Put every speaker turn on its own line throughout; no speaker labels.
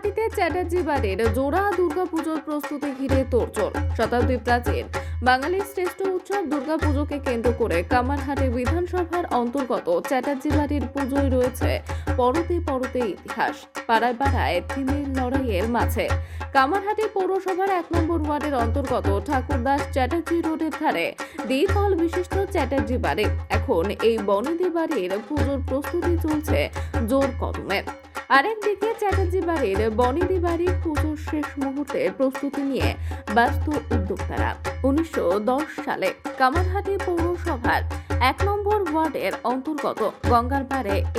কামারহাটিতে চ্যাটার্জি বাড়ির জোড়া দুর্গাপুজোর প্রস্তুতি ঘিরে তোড়জোড়। শতাব্দী প্রাচীন বাঙালির শ্রেষ্ঠ উৎসব দুর্গাপুজোকে কেন্দ্র করে কামারহাটি বিধানসভার অন্তর্গত চ্যাটার্জি বাড়ির পুজোয় রয়েছে পরতে পরতে ইতিহাস। পাড়ায় পাড়ায় থিমের লড়াইয়ের মাঝে। কামারহাটি পৌরসভার এক নম্বর ওয়ার্ডের অন্তর্গত ঠাকুরদাস চ্যাটার্জি রোডের ধারে দ্বিতল বিশিষ্ট চ্যাটার্জি বাড়ি। এখন এই বনেদি বাড়ির পুজোর প্রস্তুতি চলছে জোর কদমে। আরেকদিকে চ্যাটার্জি বাড়ির বাড়ির পুজোর শেষ মুহূর্তের প্রস্তুতি নিয়ে ব্যস্ত উদ্যোক্তারা। উনিশশো সালে কামারহাটি পৌরসভার এক নম্বর ওয়ার্ডের অন্তর্গত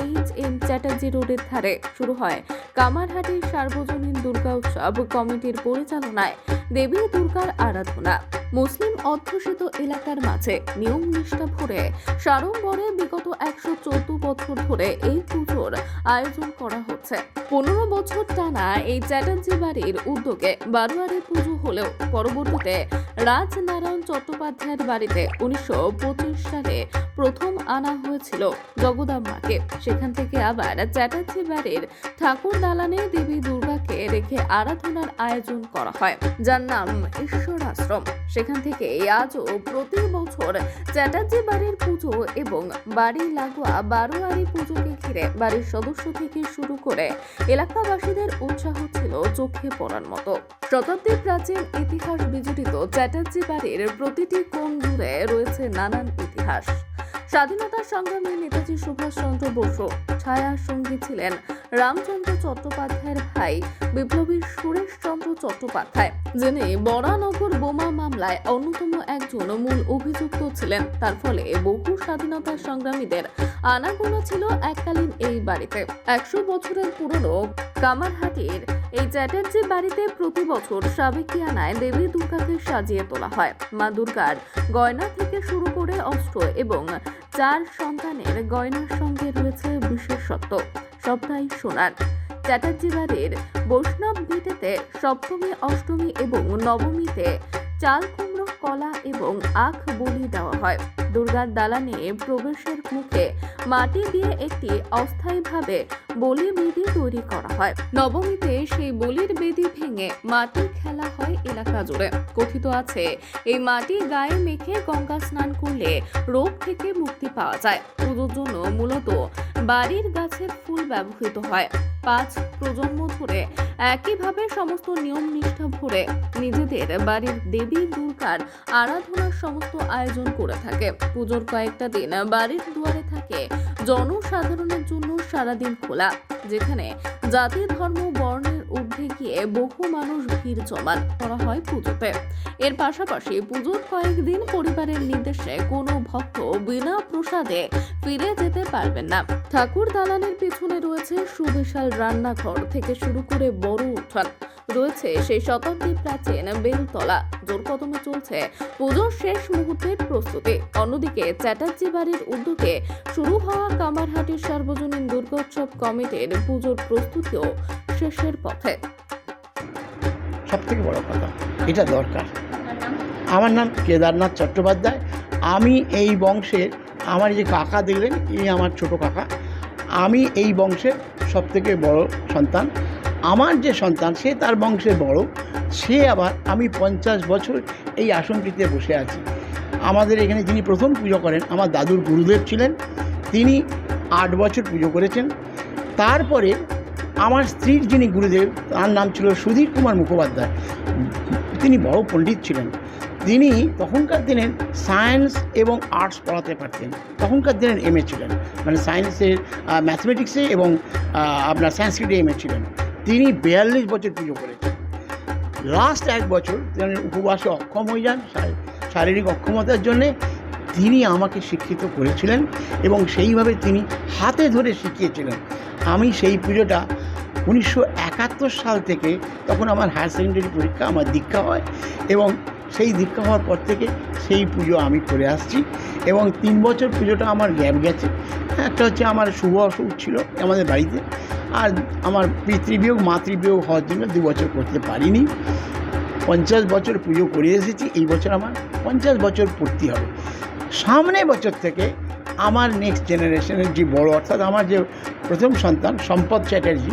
এইচ এম চ্যাটার্জি রোডের ধারে শুরু হয় কামারহাটি সার্বজনীন দুর্গা উৎসব কমিটির পরিচালনায় দেবী দুর্গার আরাধনা। মুসলিম অধ্যুষিত এলাকার মাঝে নিয়ম নিষ্ঠা ভরে সাড়ম্বরে বিগত একশো চোদ্দ বছর ধরে এই পুজোর আয়োজন করা হচ্ছে। পনেরো বছর টানা এই চ্যাটার্জি বাড়ির উদ্যোগে বারোয়ারি পুজো হলেও পরবর্তীতে রাজনারায়ণ চট্টোপাধ্যায়ের বাড়িতে উনিশশো পঁচিশ সালে প্রথম আনা হয়েছিল জগদাম্মাকে। সেখান থেকে আবার চ্যাটার্জি বাড়ির ঠাকুর দালানে দেবী দুর্গাকে রেখে আরাধনার আয়োজন করা হয়, যার নাম ঈশ্বর আশ্রম সেখান থেকে আজও প্রতি বছর চ্যাটার্জি বাড়ির পুজো এবং বাড়ি লাগোয়া বারোয়ারি পুজোকে ঘিরে বাড়ির সদস্য থেকে শুরু করে এলাকাবাসীদের উৎসাহ ছিল চোখে পড়ার মতো। শতাব্দীর প্রাচীন ইতিহাস বিজড়িত চ্যাটার্জি বাড়ির প্রতিটি কোণ জুড়ে রয়েছে নানান ইতিহাস। স্বাধীনতা সংগ্রামী নেতাজি সুভাষ চন্দ্র বসু ছায়া সঙ্গী ছিলেন রামচন্দ্র চট্টোপাধ্যায়ের ভাই বিপ্লবী সুরেশচন্দ্র চট্টোপাধ্যায়, যিনি বরানগর বোমা মামলায় অন্যতম একজন মূল অভিযুক্ত ছিলেন। তার ফলে বহু স্বাধীনতা সংগ্রামীদের আনাগোনা ছিল এককালীন এই বাড়িতে। একশো বছরের পুরনো কামারহাটির এই চ্যাটার্জি বাড়িতে প্রতি বছর সাবেকিয়ানায় দেবী দুর্গাকে সাজিয়ে তোলা হয়। মা দুর্গার গয়না থেকে শুরু করে অস্ত্র এবং চার সন্তানের গয়নার সঙ্গে রয়েছে বিশেষত্ব। সবটাই শোনান চ্যাটার্জি বাড়ির বৈষ্ণব ভিটেতে সপ্তমী, অষ্টমী এবং নবমীতে চাল কুমড়ো, কলা এবং আখ বলি দেওয়া হয়। দুর্গার দালানে প্রবেশের মুখে মাটি দিয়ে একটি অস্থায়ীভাবে বলি বেদি তৈরি করা হয়। নবমীতে সেই বলির বেদি ভেঙে মাটি খেলা হয় এলাকা জুড়ে। কথিত আছে, এই মাটি গায়ে মেখে গঙ্গা স্নান করলে রোগ থেকে মুক্তি পাওয়া যায়। পুজোর জন্য মূলত বাড়ির গাছের ফুল ব্যবহৃত হয়। পাঁচ প্রজন্ম ধরে একইভাবে সমস্ত নিয়ম নিষ্ঠা ভরে নিজেদের বাড়ির দেবী দুর্গার আরাধনার সমস্ত আয়োজন করে থাকে। পুজোর কয়েকটা দিন বাড়ির দুয়ারে থাকে। জনসাধারণের জন্য সারাদিন খোলা, যেখানে জাতি, ধর্ম, বর্ণের ঊর্ধ্বে গিয়ে বহু মানুষ ভিড় করা হয় পুজোতে। এর পাশাপাশি পুজোর কয়েকদিন পরিবারের নির্দেশে কোনো ভক্ত বিনা প্রসাদে ফিরে যেতে পারবেন না। ঠাকুর দালানের পিছনে রয়েছে সুবিশাল রান্নাঘর থেকে শুরু করে বড় উঠান। রয়েছে সেই শতাব্দী প্রাচীন বেলতলা। জোর কদমে চলছে পুজোর শেষ মুহূর্তের প্রস্তুতি। অন্যদিকে চ্যাটার্জি বাড়ির উদ্যোগে শুরু হওয়া কামারহাটির সার্বজনীন দুর্গোৎসব কমিটির পুজোর প্রস্তুতিও শেষের পথে।
সব থেকে বড় কথা, এটা দরকার। আমার নাম কেদারনাথ চট্টোপাধ্যায়। আমি এই বংশের আমার যে কাকা দেখলেন ইনি আমার ছোট কাকা। আমি এই বংশের সব থেকে বড় সন্তান। আমার যে সন্তান, সে তার বংশের বড়, সে আবার আমি পঞ্চাশ বছর এই আসনটিতে বসে আছি। আমাদের এখানে যিনি প্রথম পুজো করেন, আমার দাদুর গুরুদেব ছিলেন, তিনি আট বছর পুজো করেছেন। তারপরে আমার স্ত্রীর যিনি গুরুদেব, তার নাম ছিল সুধীর কুমার মুখোপাধ্যায়। তিনি বড় পণ্ডিত ছিলেন। তিনি তখনকার দিনের সায়েন্স এবং আর্টস পড়াতে পারতেন। তখনকার দিনের এম ছিলেন। মানে সায়েন্সের ম্যাথমেটিক্সে এবং আপনার সংস্কৃতে এম ছিলেন। তিনি বিয়াল্লিশ বছর পুজো করেছেন। লাস্ট এক বছর তিনি উপবাসে অক্ষম হয়ে যান শারীরিক অক্ষমতার জন্যে তিনি আমাকে শিক্ষিত করেছিলেন এবং সেইভাবে তিনি হাতে ধরে শিখিয়েছিলেন। আমি সেই পুজোটা উনিশশো একাত্তর সাল থেকে তখন আমার হায়ার সেকেন্ডারি পরীক্ষা, আমার দীক্ষা হয় এবং সেই দীক্ষা হওয়ার পর থেকে সেই পুজো আমি করে আসছি এবং তিন বছর পুজোটা আমার গ্যাপ গেছে। একটা হচ্ছে আমার শুভ অসুখ ছিল আমাদের বাড়িতে। আর আমার পিতৃবিয়োগ, মাতৃবিয়োগ হওয়ার জন্য দু বছর করতে পারিনি। পঞ্চাশ বছর পুজো করে এসেছি, এই বছর আমার পঞ্চাশ বছর পূর্তি হবে। সামনে বছর থেকে আমার নেক্সট জেনারেশনের যে বড়, অর্থাৎ আমার যে প্রথম সন্তান সম্পদ চ্যাটার্জি,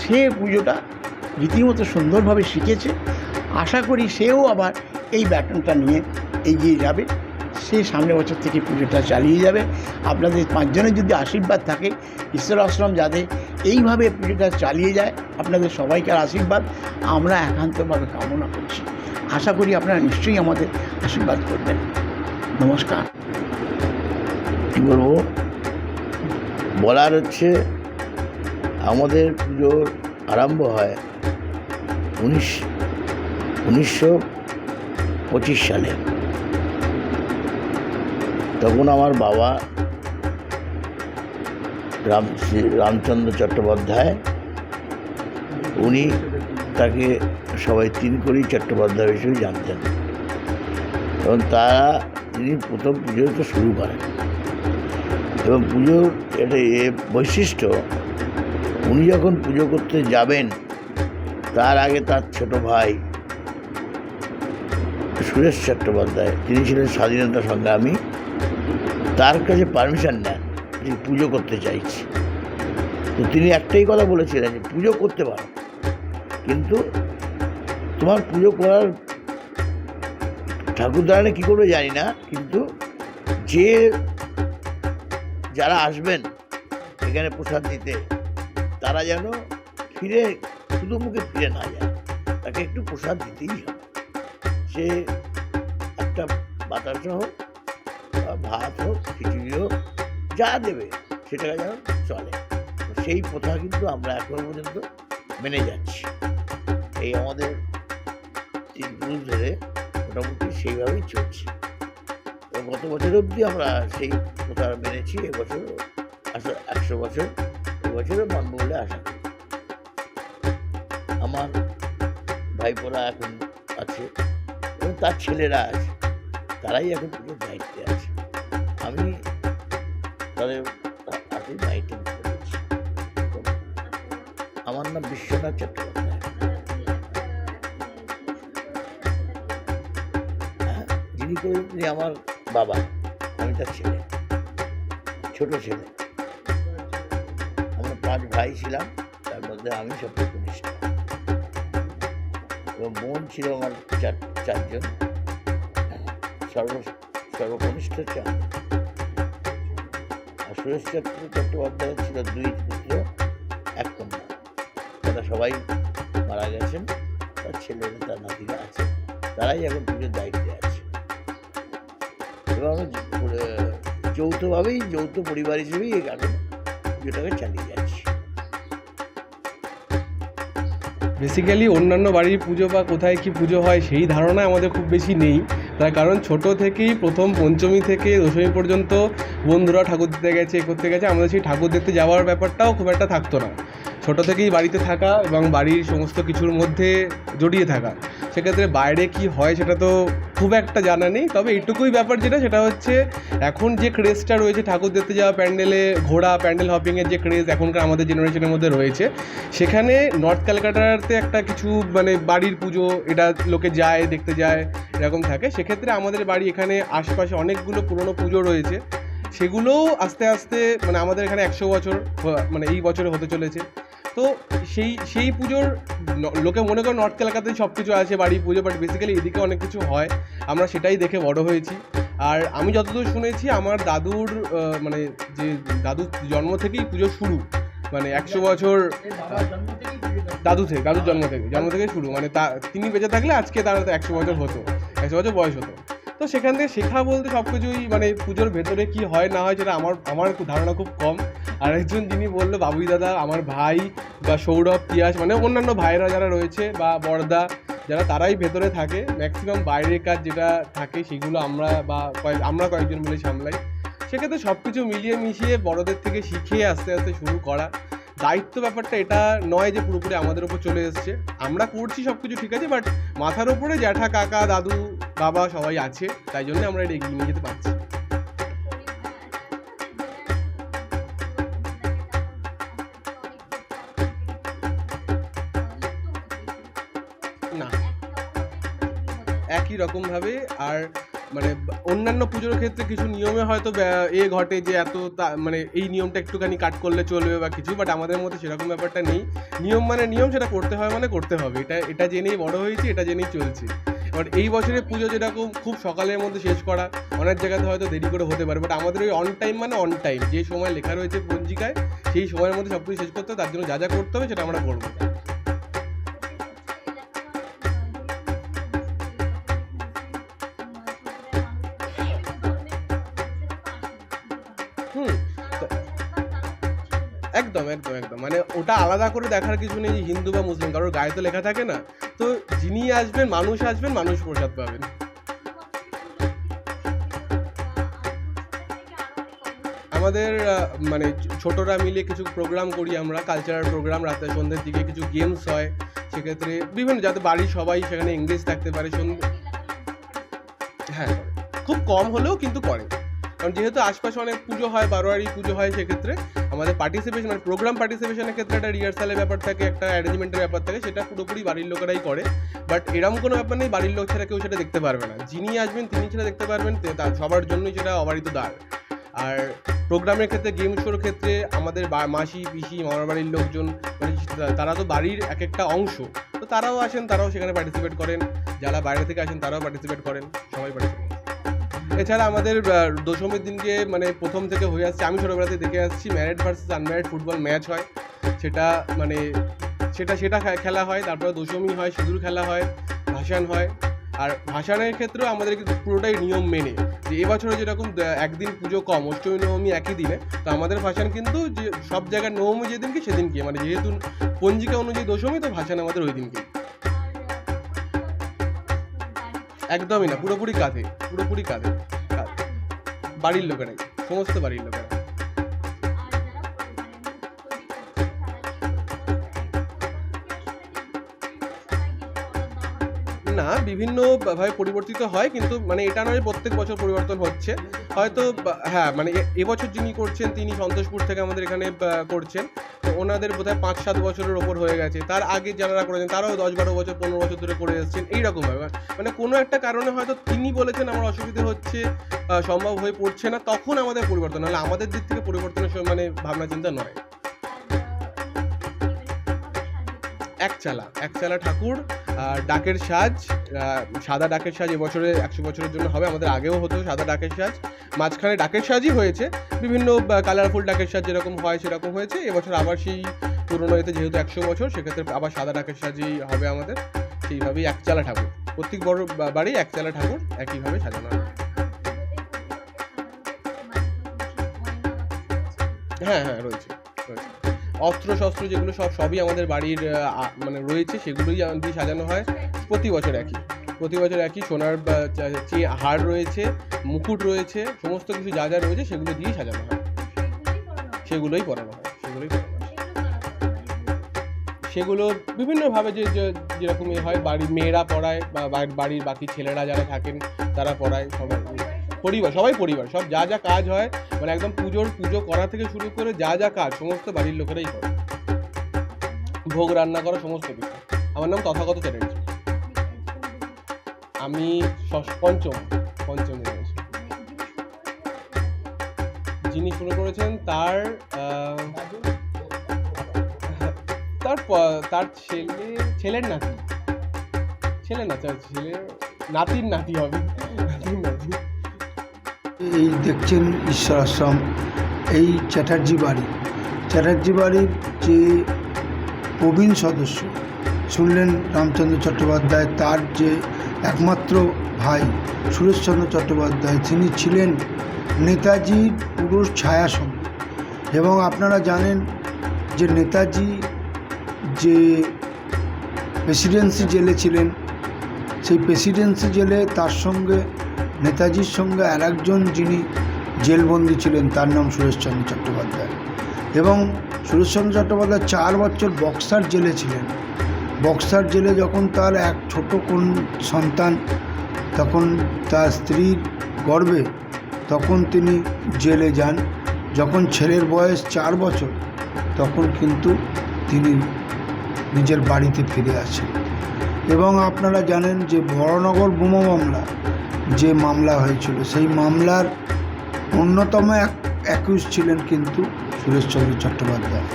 সে পুজোটা রীতিমতো সুন্দরভাবে শিখেছে। আশা করি সেও আবার এই ব্যাটনটা নিয়ে এগিয়ে যাবে। সে সামনের বছর থেকে পুজোটা চালিয়ে যাবে। আপনাদের পাঁচজনের যদি আশীর্বাদ থাকে, ঈশ্বর আশ্রম যাতে এইভাবে পুজোটা চালিয়ে যায়, আপনাদের সবাইকার আশীর্বাদ। আমরা একান্তভাবে কামনা করছি। আশা করি আপনারা নিশ্চয়ই আমাদের আশীর্বাদ করবেন। নমস্কার।
কী বলব? বলার হচ্ছে, আমাদের পুজোর আরম্ভ হয় উনিশ, উনিশশো পঁচিশ সালে। তখন আমার বাবা রাম রামচন্দ্র চট্টোপাধ্যায়, উনি তাকে সবাই তিন করি চট্টোপাধ্যায় হিসেবে জানতেন। এবং তারা, তিনি প্রথম পুজোটা শুরু করেন। এবং পুজোর একটা এ বৈশিষ্ট্য, উনি যখন পুজো করতে যাবেন, তার আগে তার ছোট ভাই সুরেশ চট্টোপাধ্যায়, তিনি ছিলেন স্বাধীনতা সংগ্রামী। তার কাছে পারমিশন নেন যে পুজো করতে চাইছি। তো তিনি একটাই কথা বলেছিলেন যে, পুজো করতে পারো। কিন্তু তোমার পুজো করার ঠাকুর দাঁড়ালে কী করবে জানি না, কিন্তু যে যারা আসবেন এখানে প্রসাদ দিতে, তারা যেন ফিরে, শুধু মুখে ফিরে না যায়। তাকে একটু প্রসাদ দিতেই হবে। সে একটা বাতাসা হোক ভাত হোক, খিচুড়ি হোক, যা দেবে সেটা যেন চলে। সেই প্রথা কিন্তু আমরা এখনও পর্যন্ত মেনে যাচ্ছি। এই আমাদের তিন পুরুষ ধরে মোটামুটি সেইভাবেই চলছে। গত বছর অবধি আমরা সেই প্রথা মেনেছি, এবছর আসলে একশো বছর, এবছরও মানব বলে আশা করি। আমার ভাইপোরা এখন আছে, এবং তার ছেলেরা আছে, তারাই এখন পুজোর দায়িত্বে আছে। আমি তাদের নিতে পেরেছি তো আমার নাম বিশ্বনাথ চট্টোপাধ্যায়। হ্যাঁ, যিনি করেন আমার বাবা। আমি তার ছেলে। ছোট ছেলে। আমরা পাঁচ ভাই ছিলাম তার মধ্যে আমি সবচেয়ে কনিষ্ঠ। এবং বোন ছিল আমার চার চারজন। হ্যাঁ, সর্ব সর্বকনিষ্ঠ চার। আর সুরেশ চট্ট চট্টোপাধ্যায় ছিল দুই পুত্র এক কন্যা তারা সবাই মারা গেছেন তার ছেলেরা তার নাতিরা আছে তারাই এখন পুজোর দায়িত্বে আছে এবং যৌথভাবেই যৌথ পরিবার হিসেবেই এই এখন পুজোটাকে চালিয়ে যাচ্ছি
বেসিক্যালি অন্যান্য বাড়ির পুজো বা কোথায় কি পুজো হয়, সেই ধারণা আমাদের খুব বেশি নেই। তার কারণ ছোট থেকেই প্রথম পঞ্চমী থেকে দশমী পর্যন্ত বন্ধুরা ঠাকুর দিতে গেছে, এ করতে গেছে। আমাদের সেই ঠাকুর দেখতে যাওয়ার ব্যাপারটাও খুব একটা থাকতো না। ছোট থেকেই বাড়িতে থাকা এবং বাড়ির সমস্ত কিছুর মধ্যে জড়িয়ে থাকা। সেক্ষেত্রে বাইরে কি হয় সেটা তো খুব একটা জানা নেই, তবে এটুকুই ব্যাপার যেটা, সেটা হচ্ছে এখন যে ক্রেজটা রয়েছে ঠাকুর দেখতে যাওয়া প্যান্ডেলে, ঘোড়া প্যান্ডেল হপিংয়ের যে ক্রেজ এখনকার আমাদের জেনারেশনের মধ্যে রয়েছে, সেখানে নর্থ ক্যালকাটাতে একটা কিছু মানে বাড়ির পুজো, এটা লোকে যায়, দেখতে যায়, এরকম থাকে। সেক্ষেত্রে আমাদের বাড়ি এখানে আশপাশে অনেকগুলো পুরনো পুজো রয়েছে। সেগুলোও আস্তে আস্তে মানে আমাদের এখানে একশো বছর মানে এই বছরে হতে চলেছে। তো সেই সেই পুজোর লোকে মনে করে নর্থ কলকাতায় সব কিছু আছে, বাড়ি পুজো বাট বেসিক্যালি এদিকে অনেক কিছু হয়। আমরা সেটাই দেখে বড় হয়েছি। আর আমি যতদূর শুনেছি, আমার দাদুর মানে যে দাদুর জন্ম থেকেই পুজো শুরু। মানে একশো বছর, দাদু থেকে, দাদুর জন্ম থেকে জন্ম থেকে শুরু। মানে তা, তিনি বেঁচে থাকলে আজকে তার একশো বছর হতো, একশো বছর বয়স হতো। তো সেখান থেকে শেখা বলতে সব কিছুই মানে পুজোর ভেতরে কি হয়, না হয় সেটা আমার আমার ধারণা খুব কম। আর একজন যিনি বলল, বাবুই দাদা, আমার ভাই বা সৌরভ পিয়াস মানে অন্যান্য ভাইরা যারা রয়েছে বা বড়দা, যারা তারাই ভেতরে থাকে। ম্যাক্সিমাম বাইরের কাজ যেটা থাকে সেগুলো আমরা বা কয়েক, আমরা কয়েকজন মিলে সামলাই। সেক্ষেত্রে সব কিছু মিলিয়ে মিশিয়ে বড়দের থেকে শিখে আস্তে আস্তে শুরু করা। দায়িত্ব ব্যাপারটা এটা নয় যে পুরোপুরি আমাদের উপর চলে এসছে। আমরা করছি সব কিছু ঠিক আছে বাট মাথার উপরে জ্যাঠা, কাকা, দাদু, বাবা সবাই আছে, তাই জন্য আমরা এটা এগিয়ে নিয়ে যেতে পারছি। না। একই রকমভাবে আর মানে অন্যান্য পুজোর ক্ষেত্রে কিছু নিয়মে হয়তো এ ঘটে যে এত মানে এই নিয়মটা একটুখানি কাট করলে চলবে বা কিছু বাট আমাদের মধ্যে সেরকম ব্যাপারটা নেই। নিয়ম মানে নিয়ম, সেটা করতে হয় মানে করতে হবে। এটা এটা জেনেই বড় হয়েছি, এটা জেনেই চলছে। বাট এই বছরের পুজো যেরকম খুব সকালের মধ্যে শেষ করা, অনেক জায়গাতে হয়তো দেরি করে হতে পারে বাট আমাদের ওই অন টাইম মানে অন টাইম যে সময় লেখা রয়েছে পঞ্জিকায়, সেই সময়ের মধ্যে সব কিছু শেষ করতে হবে, তার জন্য যা যা করতে হবে সেটা আমরা করব। একদম একদম। মানে ওটা আলাদা করে দেখার কিছু নেই হিন্দু বা মুসলিম, কারোর গায়ে তো লেখা থাকে না। তো যিনি আসবেন, মানুষ আসবেন, মানুষ প্রসাদ পাবেন। আমাদের মানে ছোটরা মিলে কিছু প্রোগ্রাম করি আমরা কালচারাল প্রোগ্রাম রাতে সন্ধ্যের দিকে কিছু গেমস হয়। সেক্ষেত্রে বিভিন্ন, যাতে বাড়ির সবাই সেখানে এঙ্গেজ থাকতে পারে। সন্ধ্যে হ্যাঁ খুব কম হলেও কিন্তু করে। কারণ যেহেতু আশপাশে অনেক পুজো হয়, বারোয়ারি পুজো হয় সেক্ষেত্রে আমাদের পার্টিসিপেশন মানে প্রোগ্রাম পার্টিসিপেশনের ক্ষেত্রে একটা রিহার্সালের ব্যাপার থাকে, একটা অ্যারেঞ্জমেন্টের ব্যাপার থাকে, সেটা পুরোপুরি বাড়ির লোকেরাই করে। বাট এরম কোনো ব্যাপার নেই, বাড়ির লোক ছাড়া কেউ সেটা দেখতে পারবে না। যিনি আসবেন, তিনি সেটা দেখতে পারবেন তার সবার জন্যই সেটা অবারিত দ্বার। আর প্রোগ্রামের ক্ষেত্রে গেম শোর ক্ষেত্রে আমাদের মাসি, পিসি, মামার বাড়ির লোকজন মানে তারা তো বাড়ির এক একটা অংশ। তো তারাও আসেন, তারাও সেখানে পার্টিসিপেট করেন। যারা বাইরে থেকে আসেন, তারাও পার্টিসিপেট করেন, সবাই পার্টিসিপেট এছাড়া আমাদের দশমীর দিনকে মানে প্রথম থেকে হয়ে আসছে, আমি ছোটোবেলাতে দেখে আসছি married versus unmarried football match হয়। সেটা মানে সেটা সেটা খেলা হয়, তারপরে দশমী হয়, সিঁদুর খেলা হয়, ভাসান হয়। আর ভাসানের ক্ষেত্রেও আমাদের পুরোটাই নিয়ম মেনে যে এবছরে যেরকম একদিন পুজো কম অষ্টমী নবমী একই দিনে, তো আমাদের ভাসান কিন্তু যে, সব জায়গায় নবমী যেদিনকে সেদিনকে। মানে যেহেতু পঞ্জিকা অনুযায়ী দশমী, তো ভাসান আমাদের ওই দিনকে একদমই না, পুরোপুরি কাঁধে পুরোপুরি কাঁধে। বাড়ির লোকেরাই সমস্ত বাড়ির লোকেরা না, বিভিন্ন ভাবে পরিবর্তিত হয়, কিন্তু মানে এটা নয় প্রত্যেক বছর পরিবর্তন হচ্ছে। হয়তো হ্যাঁ মানে এবছর যিনি করছেন, তিনি সন্তোষপুর থেকে আমাদের এখানে করছেন। ওনাদের বোধহয় পাঁচ সাত বছরের ওপর হয়ে গেছে। তার আগে যারা করেছেন, তারাও দশ বারো বছর, পনেরো বছর ধরে করে এসেছেন, এইরকম এইরকমভাবে মানে কোনো একটা কারণে হয়তো তিনি বলেছেন, আমার অসুবিধে হচ্ছে সম্ভব হয়ে পড়ছে না। তখন আমাদের পরিবর্তন হলে আমাদের দিক থেকে পরিবর্তনের মানে ভাবনা চিন্তা নয় একচালা একচালা ঠাকুর আর ডাকের সাজ সাদা ডাকের সাজ এবছরে একশো বছরের জন্য হবে, আমাদের আগেও হতো সাদা ডাকের সাজ। মাঝখানে ডাকের সাজই হয়েছে, বিভিন্ন কালারফুল ডাকের সাজ যেরকম হয় সেরকম হয়েছে, এবছর আবার সেই পুরোনো এতে যেহেতু একশো বছর, সেক্ষেত্রে আবার সাদা ডাকের সাজই হবে আমাদের, সেইভাবেই একচালা ঠাকুর। প্রত্যেক বড় বাড়ি একচালা ঠাকুর একইভাবে সাজানো হ্যাঁ। হ্যাঁ রয়েছে রয়েছে। অস্ত্র শস্ত্র যেগুলো সব, সবই আমাদের বাড়ির মানে রয়েছে, সেগুলোই দিয়ে সাজানো হয়। প্রতি বছর একই। প্রতি বছর একই সোনার হার রয়েছে, মুকুট রয়েছে, সমস্ত কিছু যা যা রয়েছে সেগুলো দিয়েই সাজানো হয়। সেগুলোই পরানো হয়, সেগুলোই সেগুলো বিভিন্নভাবে যে যেরকম হয়, বাড়ির মেয়েরা পড়ায়, বা- বাড়ির বাকি ছেলেরা যারা থাকেন, তারা পড়ায়, সবাই। পরিবার, সবাই পরিবার, সব যা যা কাজ হয় মানে একদম পুজোর, পুজো করা থেকে শুরু করে যা যা কাজ, সমস্ত বাড়ির লোকেরাই করে। ভোগ রান্না করা সমস্ত কিছু। আমার নাম তথাগত চ্যাটার্জি। আমি পঞ্চম পঞ্চম যিনি শুরু করেছেন তার তার তার ছেলে, ছেলের নাতি। ছেলে না তার ছেলে, নাতির নাতি হবে। নাতির নাতি।
এই দেখছেন ঈশ্বর আশ্রম, এই চ্যাটার্জি বাড়ি। চ্যাটার্জি বাড়ির যে প্রবীণ সদস্য, শুনলেন রামচন্দ্র চট্টোপাধ্যায়, তার যে একমাত্র ভাই সুরেশচন্দ্র চট্টোপাধ্যায়, তিনি ছিলেন নেতাজির পুরো ছায়াসম এবং আপনারা জানেন যে নেতাজি যে প্রেসিডেন্সি জেলে ছিলেন, সেই প্রেসিডেন্সি জেলে তার সঙ্গে নেতাজির সঙ্গে আর একজন যিনি জেলবন্দি ছিলেন, তার নাম সুরেশচন্দ্র চট্টোপাধ্যায়। এবং সুরেশচন্দ্র চট্টোপাধ্যায় চার বছর বক্সার জেলে ছিলেন। বক্সার জেলে যখন তার এক ছোট কোন সন্তান তখন তার স্ত্রীর গর্বে তখন তিনি জেলে যান। যখন ছেলের বয়স চার বছর, তখন কিন্তু তিনি নিজের বাড়িতে ফিরে আসেন। এবং আপনারা জানেন যে বড়নগর বোমা মামলা যে মামলা হয়েছিল, সেই মামলার অন্যতম এক অ্যাকিউজ ছিলেন কিন্তু সুরেশচন্দ্র চট্টোপাধ্যায়।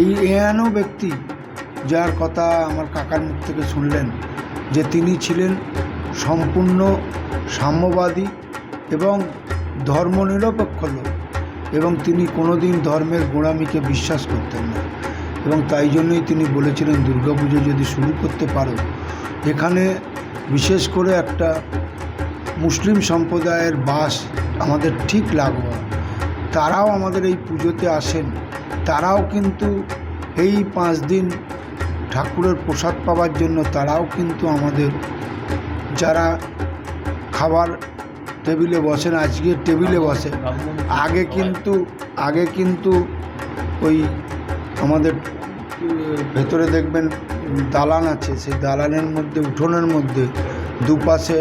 এই এয়ানো ব্যক্তি যার কথা আমার কাকার মুখ থেকে শুনলেন, যে তিনি ছিলেন সম্পূর্ণ সাম্যবাদী এবং ধর্মনিরপেক্ষ লোক এবং তিনি কোনোদিন ধর্মের গোড়ামিকে বিশ্বাস করতেন না এবং তাই জন্যই তিনি বলেছিলেন, দুর্গাপুজো যদি শুরু করতে পারো, এখানে বিশেষ করে একটা মুসলিম সম্প্রদায়ের বাস আমাদের ঠিক লাগোয়া তারাও আমাদের এই পুজোতে আসেন। তারাও কিন্তু এই পাঁচ দিন ঠাকুরের প্রসাদ পাওয়ার জন্য তারাও কিন্তু আমাদের যারা খাবার টেবিলে বসেন, আজকে টেবিলে বসে। আগে কিন্তু আগে কিন্তু ওই আমাদের, ভেতরে দেখবেন দালান আছে। সেই দালানের মধ্যে, উঠোনের মধ্যে দুপাশে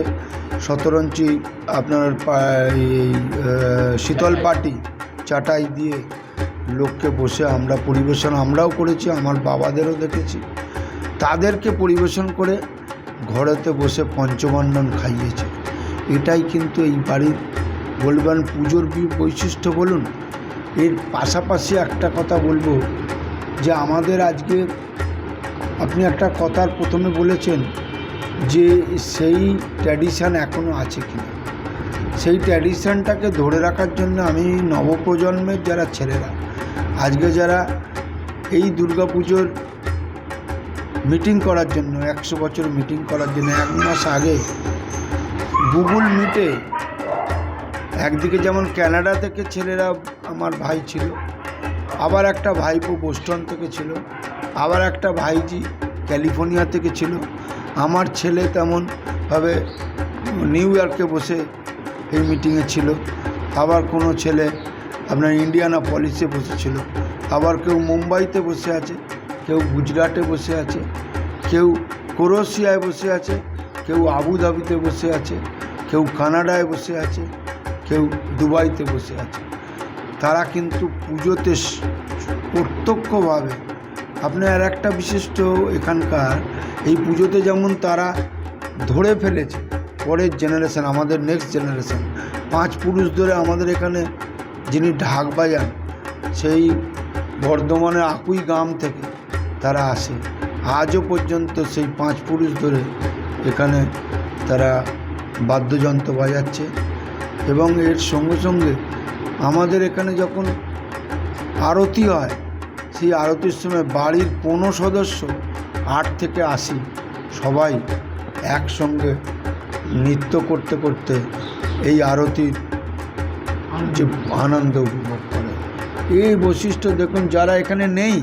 শতরঞ্চি আপনার শীতল পাটি চাটাই দিয়ে লোককে বসে আমরা পরিবেশন আমরাও করেছি, আমার বাবাদেরও দেখেছি। তাদেরকে পরিবেশন করে ঘরেতে বসে পঞ্চবন্ধন খাইয়েছে। এটাই কিন্তু এই বাড়ির বলবেন পুজোর বৈশিষ্ট্য বলুন। এর পাশাপাশি একটা কথা বলব যে আমাদের আজকে আপনি একটা কথার প্রথমে বলেছেন যে সেই ট্র্যাডিশান এখনও আছে কিনা। সেই ট্র্যাডিশানটাকে ধরে রাখার জন্য আমি নবপ্রজন্মের যারা ছেলেরা, আজকে যারা এই দুর্গাপুজোর মিটিং করার জন্য, একশো বছর মিটিং করার জন্য, এক মাস আগে গুগল মিটে একদিকে যেমন কানাডা থেকে ছেলেরা আমার ভাই ছিল, আবার একটা ভাইপো বোস্টন থেকে ছিল, আবার একটা ভাইজি ক্যালিফোর্নিয়া থেকে ছিল আমার ছেলে তেমনভাবে নিউ ইয়র্কে বসে এই মিটিংয়ে ছিল। আবার কোনো ছেলে আপনার ইন্ডিয়ানা পলিসে বসেছিল আবার কেউ মুম্বাইতে বসে আছে, কেউ গুজরাটে বসে আছে, কেউ ক্রোশিয়ায় বসে আছে, কেউ আবুধাবিতে বসে আছে, কেউ কানাডায় বসে আছে, কেউ দুবাইতে বসে আছে। তারা কিন্তু পুজোতে প্রত্যক্ষভাবে আপনার একটা বিশিষ্ট এখানকার এই পুজোতে যেমন তারা ধরে ফেলেছে, পরের জেনারেশন আমাদের নেক্সট জেনারেশন পাঁচ পুরুষ ধরে আমাদের এখানে যিনি ঢাক বাজান, সেই বর্ধমানের আকুই গ্রাম থেকে তারা আসে। আজও পর্যন্ত সেই পাঁচ পুরুষ ধরে এখানে তারা বাদ্যযন্ত্র বাজাচ্ছে এবং এর সঙ্গে সঙ্গে আমাদের এখানে যখন আরতি হয় সেই আরতির সময় বাড়ির কোনো সদস্য আট থেকে আশি সবাই একসঙ্গে নৃত্য করতে করতে এই আরতির যে আনন্দ উপভোগ করে। এই বৈশিষ্ট্য দেখুন, যারা এখানে নেই,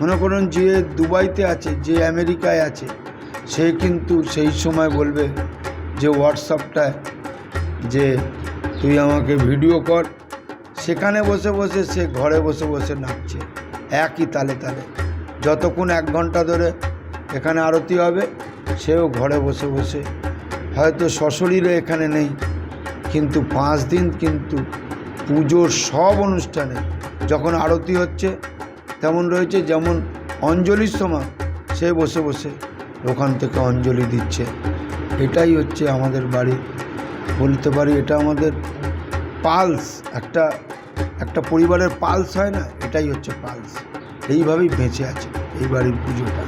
মনে করুন যে দুবাইতে আছে, যে আমেরিকায় আছে, সে কিন্তু সেই সময় বলবে যে হোয়াটসঅ্যাপটায় যে তুই আমাকে ভিডিও কর। সেখানে বসে বসে সে ঘরে বসে বসে নাচছে। একই তালে তালে। যতক্ষণ এক ঘণ্টা ধরে এখানে আরতি হবে, সেও ঘরে বসে বসে। হয়তো সশরীরে এখানে নেই, কিন্তু পাঁচ দিন কিন্তু পুজোর সব অনুষ্ঠানে যখন আরতি হচ্ছে, তেমন রয়েছে যেমন অঞ্জলির সময়, সে বসে বসে ওখান থেকে অঞ্জলি দিচ্ছে। এটাই হচ্ছে আমাদের বাড়ি, বলতে পারি এটা আমাদের পালস, একটা একটা পরিবারের পালস হয় না, এটাই হচ্ছে পালস। এইভাবেই বেঁচে আছে এই বাড়ির পুজোটা।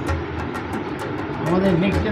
আমাদের নেক্সট